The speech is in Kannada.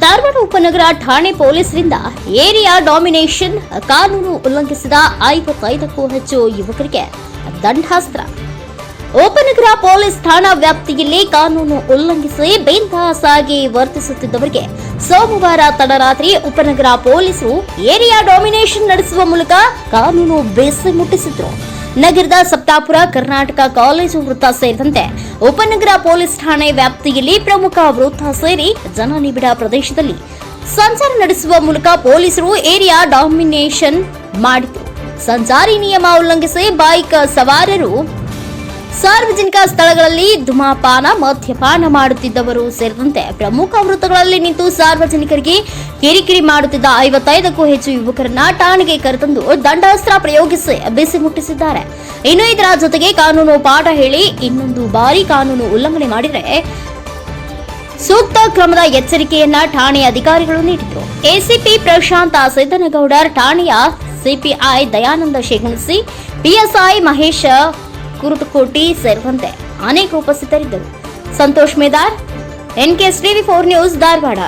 ಧಾರವಾಡ ಉಪನಗರ ಠಾಣೆ ಪೊಲೀಸರಿಂದ ಏರಿಯಾ ಡಾಮಿನೇಷನ್ ಕಾನೂನು ಉಲ್ಲಂಘಿಸಿದ ಐವತ್ತೈದಕ್ಕೂ ಹೆಚ್ಚು ಯುವಕರಿಗೆ ದಂಡಾಸ್ತ್ರ. ಉಪನಗರ ಪೊಲೀಸ್ ಠಾಣಾ ವ್ಯಾಪ್ತಿಯಲ್ಲಿ ಕಾನೂನು ಉಲ್ಲಂಘಿಸಿ ಬೇಂದಾಸಾಗಿ ವರ್ತಿಸುತ್ತಿದ್ದವರಿಗೆ ಸೋಮವಾರ ತಡರಾತ್ರಿ ಉಪನಗರ ಪೊಲೀಸರು ಏರಿಯಾ ಡಾಮಿನೇಷನ್ ನಡೆಸುವ ಮೂಲಕ ಕಾನೂನು ಬೇಸೆ ಮುಟ್ಟಿಸಿದ್ರು. ನಗರದ ಸಪ್ತಾಪುರ, ಕರ್ನಾಟಕ ಕಾಲೇಜು ವೃತ್ತ ಸೇರಿದಂತೆ ಉಪನಗರ ಪೊಲೀಸ್ ಠಾಣೆ ವ್ಯಾಪ್ತಿಯಲ್ಲಿ ಪ್ರಮುಖ ವೃತ್ತ ಸೇರಿ ಜನನಿಬಿಡ ಪ್ರದೇಶದಲ್ಲಿ ಸಂಚಾರ ನಡೆಸುವ ಮೂಲಕ ಪೊಲೀಸರು ಏರಿಯಾ ಡಾಮಿನೇಷನ್ ಮಾಡಿತು ಸಂಚಾರಿ ನಿಯಮ ಉಲ್ಲಂಘಿಸಿ ಬೈಕ್ ಸವಾರರು ಸಾರ್ವಜನಿಕ ಸ್ಥಳಗಳಲ್ಲಿ ಧೂಮಪಾನ, ಮದ್ಯಪಾನ ಮಾಡುತ್ತಿದ್ದವರು ಸೇರಿದಂತೆ ಪ್ರಮುಖ ವೃತ್ತಗಳಲ್ಲಿ ನಿಂತು ಸಾರ್ವಜನಿಕರಿಗೆ ಕಿರಿಕಿರಿ ಮಾಡುತ್ತಿದ್ದ ಐವತ್ತೈದಕ್ಕೂ ಹೆಚ್ಚು ಯುವಕರನ್ನ ಠಾಣೆಗೆ ಕರೆತಂದು ದಂಡಾಸ್ತ್ರ ಪ್ರಯೋಗಿಸಿ ಬಿಸಿ ಮುಟ್ಟಿಸಿದ್ದಾರೆ. ಇನ್ನು ಇದರ ಜೊತೆಗೆ ಕಾನೂನು ಪಾಠ ಹೇಳಿ ಇನ್ನೊಂದು ಬಾರಿ ಕಾನೂನು ಉಲ್ಲಂಘನೆ ಮಾಡಿದರೆ ಸೂಕ್ತ ಕ್ರಮದ ಎಚ್ಚರಿಕೆಯನ್ನ ಠಾಣೆ ಅಧಿಕಾರಿಗಳು ನೀಡಿದರು. ಎಸಿಪಿ ಪ್ರಶಾಂತ ಸಿದ್ದನಗೌಡರ್ ಠಾಣೆಯ ಸಿಪಿಐ ದಯಾನಂದ ಶೇಗುಣಸಿ ಪಿಎಸ್ಐ ಮಹೇಶ ಕುರುಟಕೋಟಿ ಸೇರಿದಂತೆ ಅನೇಕ ಉಪಸ್ಥಿತರಿದ್ದರು. Santosh Medar NK TV four news Dharwad.